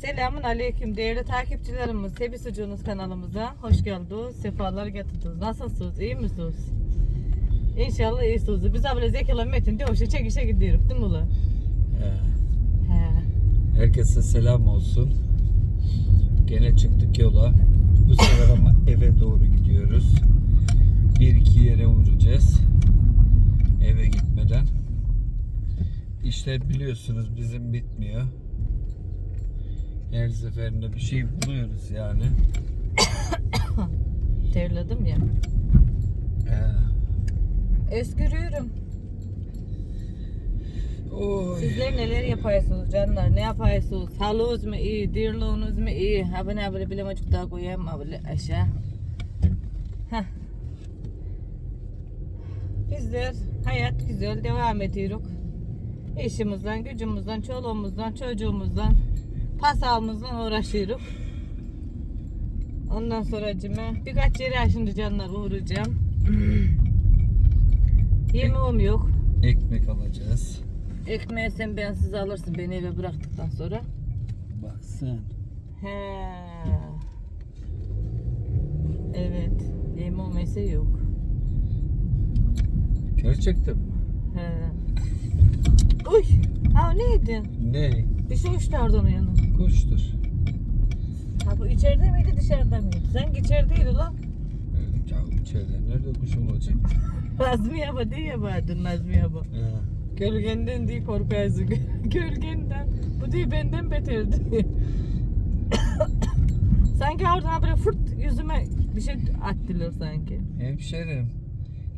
Selamun aleyküm değerli takipçilerimiz. Sebi Sucuğunuz kanalımıza hoş geldiniz. Sefalar getirdiniz. Nasılsınız? İyi misiniz? İnşallah iyisiniz. Biz abla Zekala Metin Dövüş'e çekişe gidiyoruz değil mi ulan? Ee, He. Herkese selam olsun. Gene çıktık yola. Bu sefer ama eve doğru gidiyoruz. Bir iki yere uğrayacağız. Eve gitmeden. İşler biliyorsunuz bizim bitmiyor. Her seferinde bir şey buluyoruz yani. Terledim ya. Ee, Eskürüyorum. oy. Sizler neler yapıyorsunuz canlar? Ne yapıyorsunuz? Halınız mı iyi? Dirliğiniz mi iyi? Ha ben böyle bilemecik daha koyayım böyle aşağı. Heh. Bizler hayat güzel devam ediyoruz. İşimizden, gücümüzden, çoluğumuzdan, çocuğumuzdan, pasamızdan uğraşıyoruz. Ondan sonra cime birkaç yere şimdi canlar uğrayacağım. Yemeğim yok. Ekmek alacağız. Ekmeği sen bensiz alırsın beni eve bıraktıktan sonra. Bak sen. He. Evet. Yemeği mesela yok. Gerçekten mi? He. Uy. Ha neydi? Ne? Bir şey uçlardı onun yanına. Kuştur. Ha bu içeride miydi dışarıda mıydı? Sanki içerideydi lan. Ee, Ya içeride nerede kuş olacak? Nazmiye abla diye yapardın Nazmiye abla. Ya. Gölgenden değil korkarsın. Gölgenden. Bu değil benden beterdi. sanki oradan böyle fırt yüzüme bir şey attılar sanki. Hemşerim.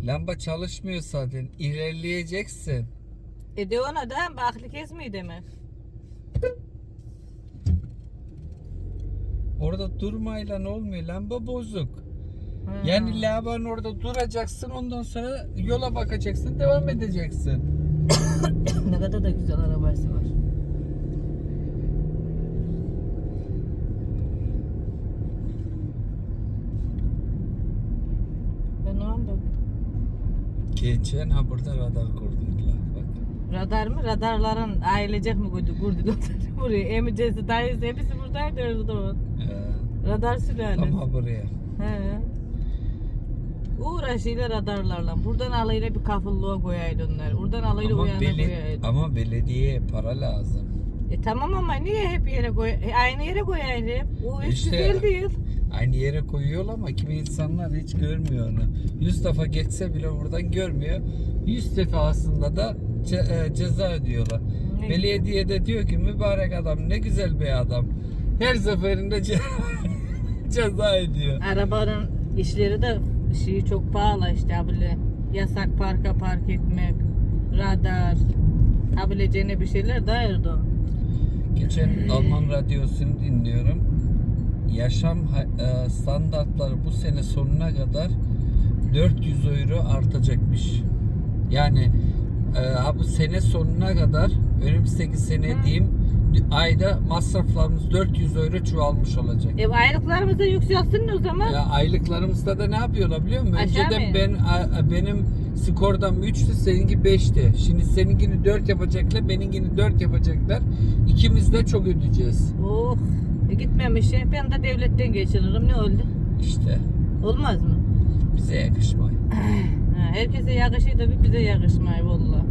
Lamba çalışmıyor zaten. İlerleyeceksin. E de ona da baklı kesmeyi demek. Orada durmayla ne olmuyor? Lamba bozuk. Ha. Yani lambanın orada duracaksın. Ondan sonra yola bakacaksın. Devam edeceksin. ne kadar da güzel arabası var. Ben o anda Geçen ha burada radar kurduydular. Radar mı? Radarların ailecek mi koydu? Kurdular buraya. Emicesi, dayısı hepsi buradaydı orada o. Ee, Radar sülalesi. ama buraya. He. Uğraşıyla radarlarla. Buradan alayla bir kafıllığa koyaydı onlar. Buradan alayla Ama, uyana beli- koyaydı. ama belediyeye para lazım. E tamam ama niye hep yere koy? E, aynı yere koyaydı. O hiç İşte- güzel değil. Aynı yere koyuyor ama kimi insanlar hiç görmüyor onu. 100 defa geçse bile buradan görmüyor. 100 defasında da ce- e, ceza ödüyorlar. Ne Belediye de diyor ki mübarek adam ne güzel bir adam. Her seferinde ce- ceza ediyor. Arabanın işleri de şeyi çok pahalı işte böyle yasak parka park etmek, radar, abileceğine bir şeyler o. Geçen Alman radyosunu dinliyorum. Yaşam e, standartları bu sene sonuna kadar 400 euro artacakmış. Yani e, bu sene sonuna kadar önümüzdeki sene diyeyim ayda masraflarımız 400 euro çoğalmış olacak. E aylıklarımız da yükselsin o zaman. Ya aylıklarımızda da ne yapıyorlar biliyor musun? Aşağı Önceden mı? ben a- benim skordan 3'tü seninki 5'ti. Şimdi seninkini 4 yapacaklar, benimkini 4 yapacaklar. İkimiz de çok ödeyeceğiz. Oh, e gitmemiş. Ben de devletten geçiririm. Ne oldu? İşte Olmaz mı? bize yakışmıyor. Herkese yakışıyor da bize yakışmıyor valla.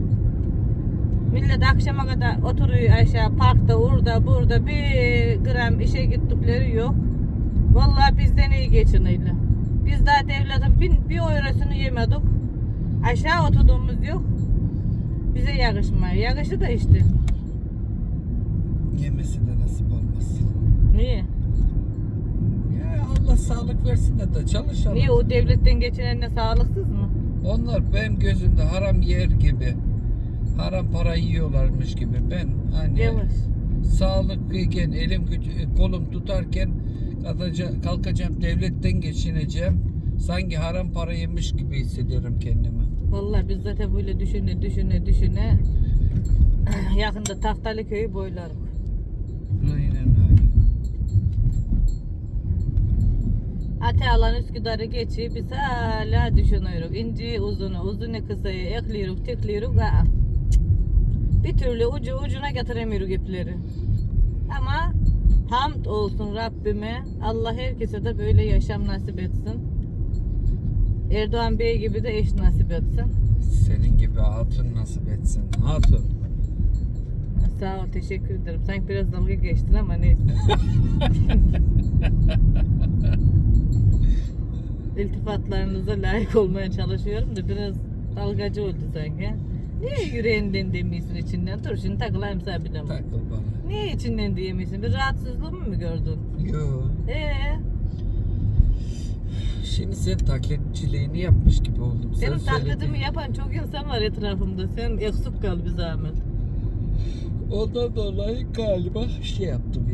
Millet akşama kadar oturuyor aşağı parkta orada burada bir gram işe gittikleri yok. Vallahi bizden iyi geçiniyorlar. Biz daha devletin bin, bir eurosunu yemedik. Aşağı oturduğumuz yok. Bize yakışmıyor. Yakışı da işte. Yemesi de nasip olmaz. Niye? Ya Allah sağlık versin de, de çalışalım. Niye o devletten geçinenle sağlıksız mı? Onlar benim gözümde haram yer gibi. Haram para yiyorlarmış gibi. Ben hani Yavaş. sağlıklıyken elim gücü- kolum tutarken kalkaca- kalkacağım devletten geçineceğim. Sanki haram para yemiş gibi hissediyorum kendimi. Vallahi biz zaten böyle düşüne düşüne düşüne yakında Tahtalı köyü boylarız. Aynen öyle. Ate alan Üsküdar'ı geçiyor biz hala düşünüyoruz. İnci uzunu, uzunu kısayı ekliyoruz, tıklıyoruz. Aa. Bir türlü ucu ucuna getiremiyoruz ipleri. Ama Hamd olsun Rabbime. Allah herkese de böyle yaşam nasip etsin. Erdoğan Bey gibi de eş nasip etsin. Senin gibi hatun nasip etsin. Hatun. Sağ ol, teşekkür ederim. Sanki biraz dalga geçtin ama neyse. İltifatlarınıza layık olmaya çalışıyorum da biraz dalgacı oldu sanki. Niye yüreğinden demiyorsun içinden? Dur şimdi takılayım sana bir ama. Takıl bana. Niye içinden diyemiyorsun? Bir rahatsızlığımı mı gördün? Yo. Ee, Şimdi sen taklitçiliğini yapmış gibi oldum. Sen benim söyledin. taklidimi yapan çok insan var etrafımda. Sen eksik kal bir zahmet. Ondan dolayı galiba şey yaptı bir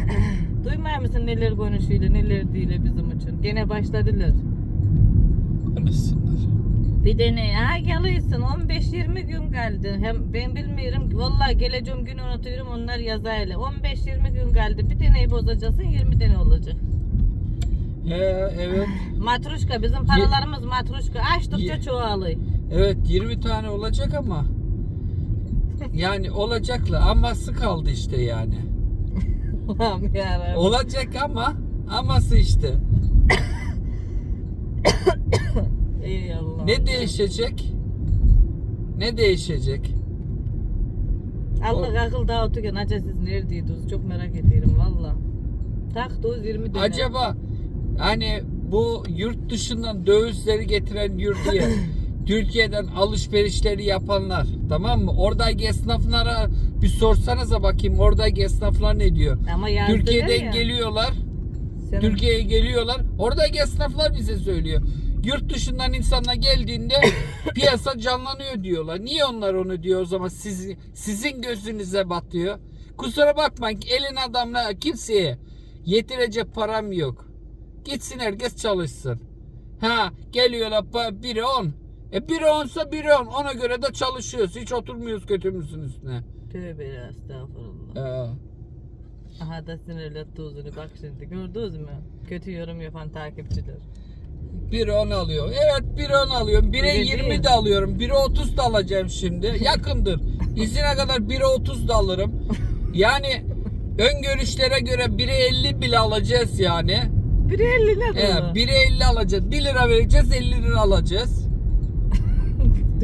Duymaya mısın neler konuşuyor, neler değil bizim için? Gene başladılar. Konuşsunlar. Bir de ne ha geliyorsun 15-20 gün kaldı. Hem ben bilmiyorum vallahi geleceğim günü unutuyorum onlar yazayla. 15-20 gün kaldı. Bir deneyi bozacaksın 20 tane olacak. He evet. Matruşka bizim paralarımız matruşka. Açtıkça çoğalıyor. Evet 20 tane olacak ama yani olacaklı aması kaldı işte yani. Allah'ım yarabbim. Olacak ama aması işte. Ey Allah. Ne değişecek? Ne değişecek? Allah akıl dağıtırken acaba siz neredeydiniz? Çok merak ediyorum valla. Taktığınız 20 tane. Acaba hani bu yurt dışından dövizleri getiren yurduya Türkiye'den alışverişleri yapanlar tamam mı? Oradaki esnaflara bir sorsanıza bakayım oradaki esnaflar ne diyor? Ama Türkiye'den ya. geliyorlar. Senin- Türkiye'ye geliyorlar. Oradaki esnaflar bize söylüyor. Yurt dışından insanlar geldiğinde piyasa canlanıyor diyorlar. Niye onlar onu diyor o zaman siz, sizin gözünüze batıyor? Kusura bakmayın elin adamla kimseye yetirecek param yok. Gitsin herkes çalışsın. Ha geliyorlar biri on. E biri onsa biri on. Ona göre de çalışıyoruz. Hiç oturmuyoruz kötümüzün üstüne. Tövbe estağfurullah. Ee, Aha da sinirletti uzunu bak şimdi gördünüz mü? Kötü yorum yapan takipçiler. Biri 10 alıyor. Evet biri 10 alıyorum. Bire Biri 20 değil. de alıyorum. Biri 30 da alacağım şimdi. Yakındır. İzine kadar biri 30 da alırım. Yani ön görüşlere göre biri 50 bile alacağız yani. Biri 50 ne Evet, doğru? biri 50 alacağız. 1 lira vereceğiz 50 lira alacağız.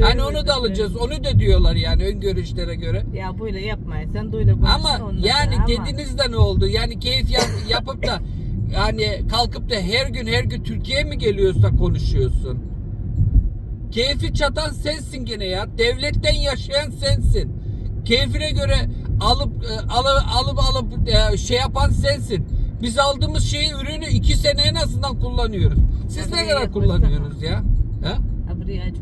Hani onu da alacağız. Onu da diyorlar yani ön görüşlere göre. Ya böyle yapmayın sen böyle konuşma Ama yani ama- dediniz de ne oldu? Yani keyif yap- yapıp da yani kalkıp da her gün her gün Türkiye'ye mi geliyorsa konuşuyorsun? Keyfi çatan sensin gene ya. Devletten yaşayan sensin. Keyfine göre alıp e, alıp alıp alıp e, şey yapan sensin. Biz aldığımız şeyi ürünü iki sene en azından kullanıyoruz. Siz ne kadar kullanıyorsunuz ya? Ha? Buraya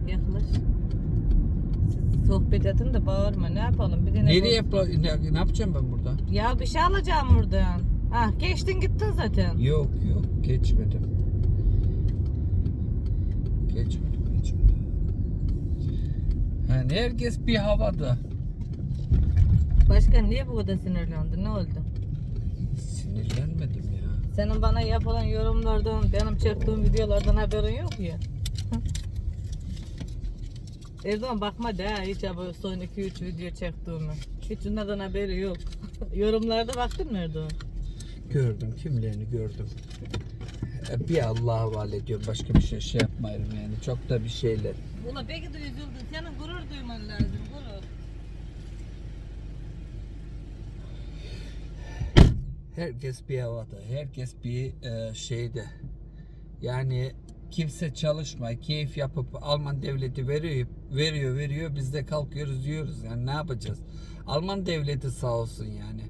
sohbet edin de bağırma ne yapalım bir de ne Nereye yapla- ne, ne yapacağım ben burada? Ya bir şey alacağım buradan. Ah geçtin gittin zaten. Yok yok geçmedim. Geçmedim geçmedim. Yani herkes bir havada. Başkan niye bu kadar sinirlendi ne oldu? Sinirlenmedim ya. Senin bana yapılan yorumlardan, benim çektiğim videolardan haberin yok ya. Erdoğan bakma de ha, hiç abi son 2-3 video çektiğimi. Hiç onlardan haberi yok. Yorumlarda baktın mı Erdoğan? Gördüm kimlerini gördüm. E, Bir Allah'a havale ediyorum. Başka bir şey şey yapmayırım yani. Çok da bir şeyler. Ula belki de üzüldün. Senin gurur duyman lazım. Gurur. Herkes bir havada. Herkes bir e, şeyde. Yani kimse çalışmay, keyif yapıp Alman devleti veriyor, veriyor, veriyor. Biz de kalkıyoruz yiyoruz. Yani ne yapacağız? Alman devleti sağ olsun yani.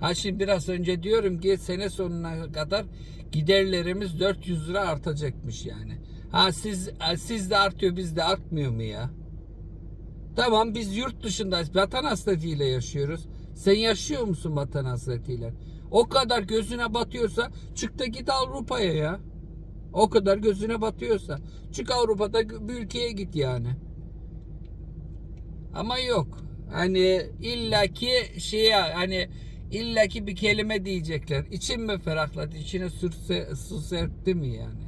Ha şimdi biraz önce diyorum ki sene sonuna kadar giderlerimiz 400 lira artacakmış yani. Ha siz siz de artıyor biz de artmıyor mu ya? Tamam biz yurt dışındayız. Vatan hasretiyle yaşıyoruz. Sen yaşıyor musun vatan hasretiyle? O kadar gözüne batıyorsa çık da git Avrupa'ya ya. O kadar gözüne batıyorsa. Çık Avrupa'da bir ülkeye git yani. Ama yok. Hani illaki şeye hani illaki bir kelime diyecekler. İçim mi ferahladı? İçine sürse, su serpti mi yani?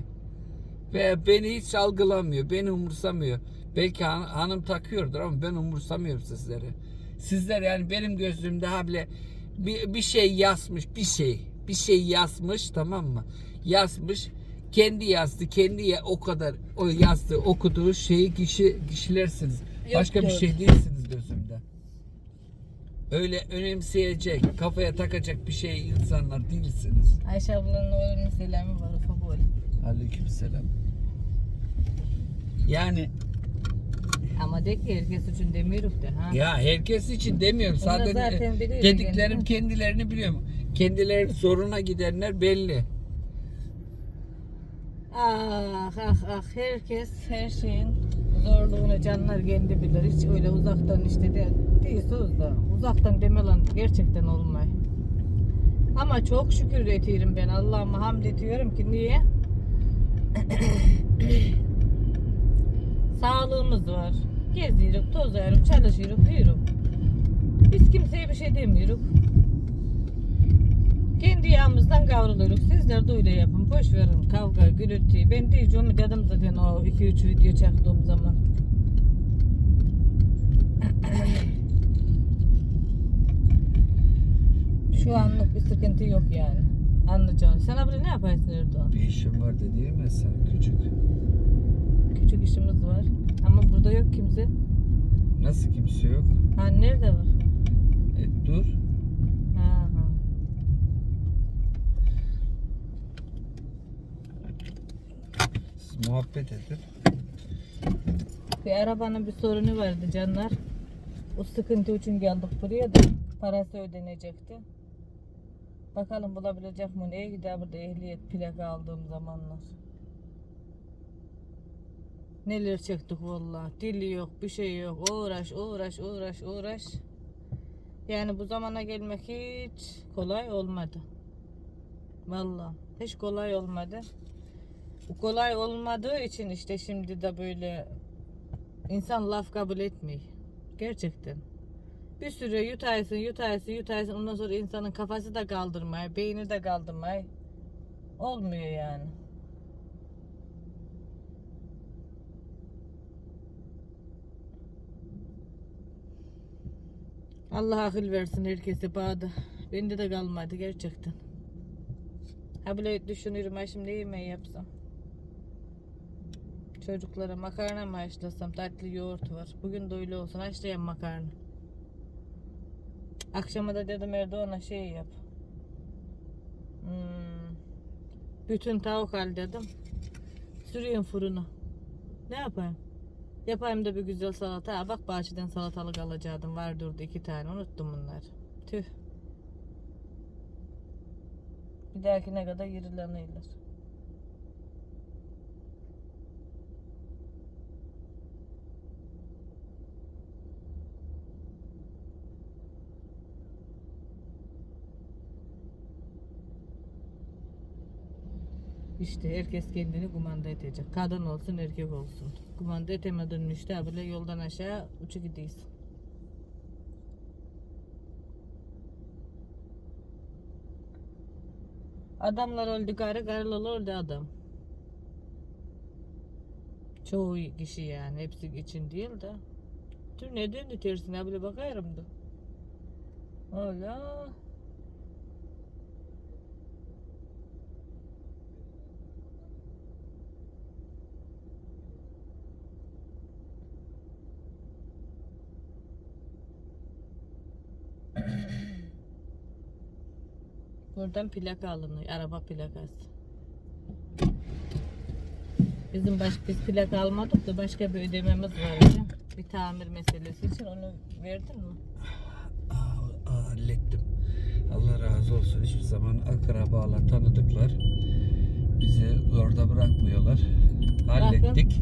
Ve beni hiç algılamıyor. Beni umursamıyor. Belki han- hanım takıyordur ama ben umursamıyorum sizleri. Sizler yani benim gözümde hable bir, bir şey yazmış bir şey bir şey yazmış tamam mı yazmış kendi yazdı kendi ya, o kadar o yazdı okuduğu şeyi kişi kişilersiniz başka bir yok. şey değilsiniz gözümde öyle önemseyecek kafaya takacak bir şey insanlar değilsiniz Ayşe ablanın oğlunun selamı var ufak oğlu. aleykümselam yani Ama de ki herkes için demiyoruz de ha. Ya herkes için demiyorum. Onlar Zaten, dediklerim kendilerini biliyorum. Kendileri zoruna gidenler belli. Ah ah ah herkes her şeyin zorluğunu canlar kendi bilir. Hiç öyle uzaktan işte de değilsiniz da uzaktan deme lan gerçekten olmay. Ama çok şükür etiyorum ben Allah'ıma hamd ediyorum ki niye? Sağlığımız var. Geziyoruz, tozuyoruz, çalışıyoruz, diyoruz. Biz kimseye bir şey demiyoruz. Kendi yağımızdan kavruluyoruz. Sizler de öyle yapın. Boş verin kavga, gürültü. Ben diyeceğim dedim zaten o 2-3 video çektiğim zaman. Şu anlık bir sıkıntı yok yani. Anlayacağın. Sen abla ne yaparsın Erdoğan? Bir işim var değil mi sen küçük? Küçük işimiz var. Ama burada yok kimse. Nasıl kimse yok? Ha nerede var? E dur. Ha ha. Siz muhabbet edin. Bir arabanın bir sorunu vardı canlar. O sıkıntı için geldik buraya da parası ödenecekti. Bakalım bulabilecek mi? Neye gider burada ehliyet plaka aldığım zamanlar. Neler çektik vallahi. Dili yok, bir şey yok. Uğraş, uğraş, uğraş, uğraş. Yani bu zamana gelmek hiç kolay olmadı. Vallahi hiç kolay olmadı. Bu kolay olmadığı için işte şimdi de böyle insan laf kabul etmiyor. Gerçekten. Bir süre yutaysın, yutaysın, yutaysın. Ondan sonra insanın kafası da kaldırmaya, beyni de kaldırmaya. Olmuyor yani. Allah akıl versin herkese bağda. Bende de kalmadı gerçekten. Ha bile düşünüyorum ha şimdi yemeği yapsam. Çocuklara makarna mı haşlasam? Tatlı yoğurt var. Bugün de öyle olsun. Haşlayayım makarna. Akşama da dedim Erdoğan'a şey yap. Hmm, bütün tavuk al dedim. Sürüyorum fırına. Ne yapayım? Yapayım da bir güzel salata. Ha, bak bahçeden salatalık alacaktım. Var durdu iki tane. Unuttum bunları. Tüh. Bir dahakine kadar yerilenirler. İşte herkes kendini kumanda edecek. Kadın olsun erkek olsun. Kumanda etemedin bile yoldan aşağı uçu gidiyorsun. Adamlar öldü karı, karılar öldü adam. Çoğu kişi yani hepsi için değil de. Dur ne döndü tersine bile bakıyorum da. Ola. Buradan plaka alınıyor. Araba plakası. Bizim baş, biz plaka almadık da başka bir ödememiz vardı. Bir tamir meselesi için onu verdin mi? Hallettim. Allah razı olsun. Hiçbir zaman akrabalar, tanıdıklar bizi orada bırakmıyorlar. Hallettik.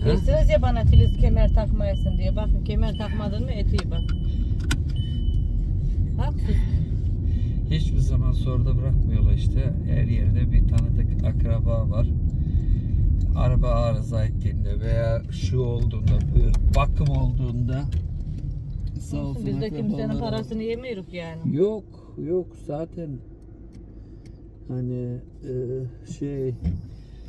Ha? Dersiniz ya bana Filiz kemer takmayasın diye. Bakın kemer takmadın mı etiği bak. Bak Hiçbir zaman soruda bırakmıyorlar işte. Her yerde bir tanıdık akraba var. Araba arıza ettiğinde veya şu olduğunda, bakım olduğunda sağ olsun biz de kimsenin parasını yemiyoruz yani. Yok, yok zaten hani e, şey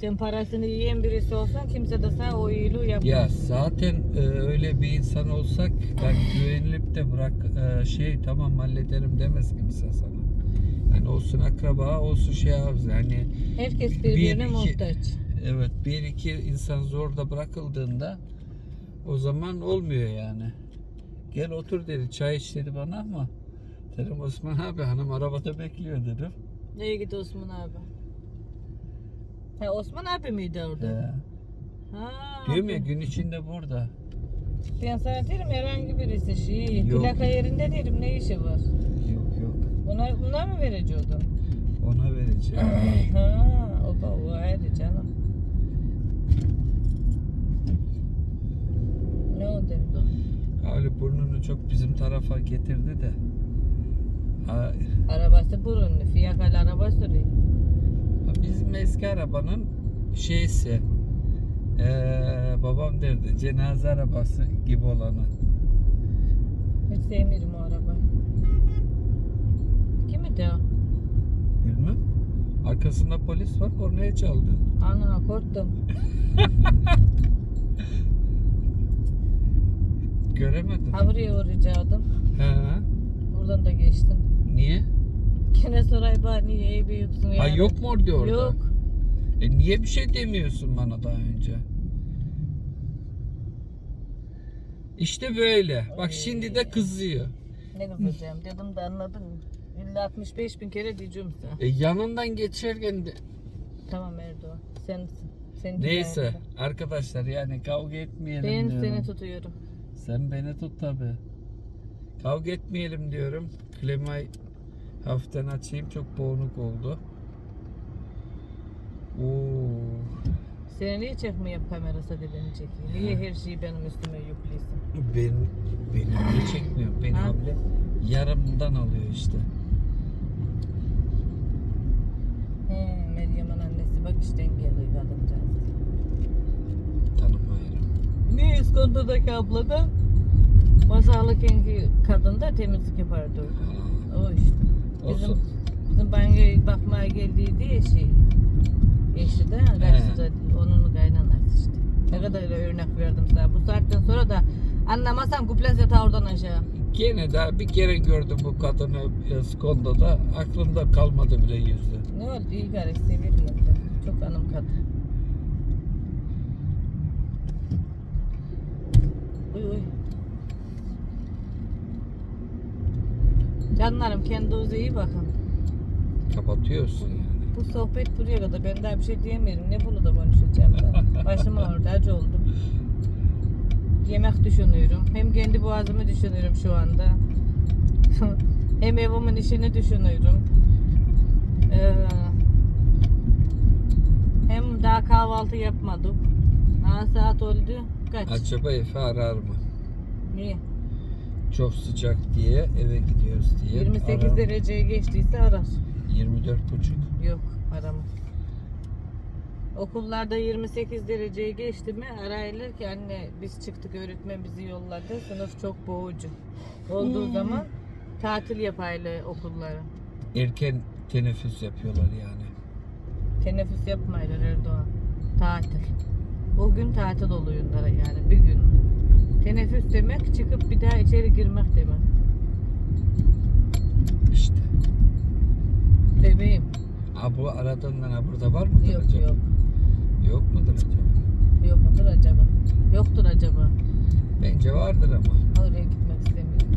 Sen parasını yiyen birisi olsan kimse de sana o iyiliği yapmaz. Ya zaten e, öyle bir insan olsak ben güvenilip de bırak e, şey tamam hallederim demez kimse sana. Yani olsun akraba olsun şey yapsın. Yani Herkes Bir, birbirine iki- muhtaç. evet bir iki insan zorda bırakıldığında o zaman olmuyor yani. Gel otur dedi çay iç dedi bana ama dedim Osman abi hanım arabada bekliyor dedim. Neye gitti Osman abi? Ha Osman abi miydi orada? He. Ha. Diyorum ya gün içinde burada. Ben sana derim herhangi birisi şey. Yok. Plaka yerinde derim ne işi var? Buna, buna mı verecektin? ona vereceğim. ha o, o ayrı canım. Ne o dedi? Öyle burnunu çok bizim tarafa getirdi de. Ha, Arabası burunlu, fiyakalı araba sürüyor. bizim eski arabanın şeysi eee, babam derdi cenaze arabası gibi olanı. Hiç sevmiyorum o arabayı. Kimi de o? Bilmem. Arkasında polis var kornaya çaldı. Anana korktum. Göremedim. Ha buraya uğrayacaktım. He. Buradan da geçtim. Niye? Gene soray bana niye iyi büyüksün ya? Ha yok mu orada orada? Yok. E niye bir şey demiyorsun bana daha önce? İşte böyle. Bak şimdi de kızıyor. Ne kızacağım dedim de anladın mı? İlla 65 bin kere diyeceğim sana. E yanından geçerken de Tamam Erdoğan. Sensin. Senin Neyse arkadaşlar yani kavga etmeyelim Ben diyorum. seni tutuyorum. Sen beni tut tabi. Kavga etmeyelim diyorum. Klimayı hafiften açayım çok boğuluk oldu. Oo. Seni niye çekmeyeyim kamerası da beni çekeyim? Niye her şeyi benim üstüme yüklüyorsun? Ben beni niye çekmiyor? Beni Ha? abla yarımdan alıyor işte. He, Meryem'in annesi bak işten geliyor kadıncağız. Tanımayırım. Ne İskonto'daki abla da masallı kengi kadın da temizlik yapardı. O işte. Bizim, Olsun. bizim banyoya bakmaya geldiydi ya şey. Eşi de karşıda onun kaynanası işte. Ne kadar örnek verdim sana. Bu saatten sonra da anlamasam kuples yatağı oradan aşağı. Gene daha bir kere gördüm bu kadını Skondo'da. Aklımda kalmadı bile yüzü. Ne oldu? İyi gayret severim onu. Çok anım kadın. Uy uy. Canlarım kendinize iyi bakın. Kapatıyorsun yani. Bu sohbet buraya kadar. Ben daha bir şey diyemiyorum. Ne bunu da konuşacağım da. Başım ağrıdı. Acı oldum. Yemek düşünüyorum. Hem kendi boğazımı düşünüyorum şu anda. Hem evimin işini düşünüyorum. Ee, hem daha kahvaltı yapmadık. Ha, saat oldu. Kaç? Acaba Efe arar mı? Niye? Çok sıcak diye eve gidiyoruz diye. 28 arar. dereceye geçtiyse arar. 24 buçuk. Yok aramaz. Okullarda 28 dereceye geçti mi arayılır ki anne biz çıktık öğretmen bizi yolladı sınıf çok boğucu. Olduğu Hmm. zaman tatil yapaylı okulları. Erken teneffüs yapıyorlar yani. Teneffüs yapmaylar Erdoğan. Tatil. O gün tatil oluyor onlara yani bir gün. Teneffüs demek çıkıp bir daha içeri girmek demek. İşte. Bebeğim. Ha bu aradığından ha burada var mıdır Yok acaba? yok. Yok mudur acaba? Yok mudur acaba? Yoktur acaba. Bence vardır ama. Oraya gitmek istemiyorum.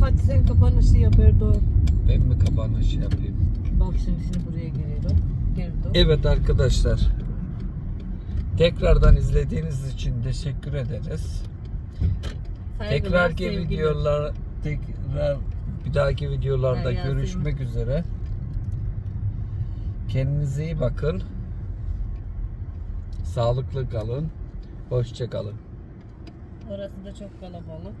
Hadi sen kapanışı yap Erdoğan. Ben mi kapanış yapayım? Bak şimdi şimdi buraya giriyorum. Girdim. Evet arkadaşlar. Tekrardan izlediğiniz için teşekkür ederiz. Saygılar, Tekrarki sevgiler. videolar tekrar bir dahaki videolarda Yasemin. görüşmek üzere. Kendinize iyi bakın. Sağlıklı kalın. Hoşça kalın. Orası da çok kalabalık.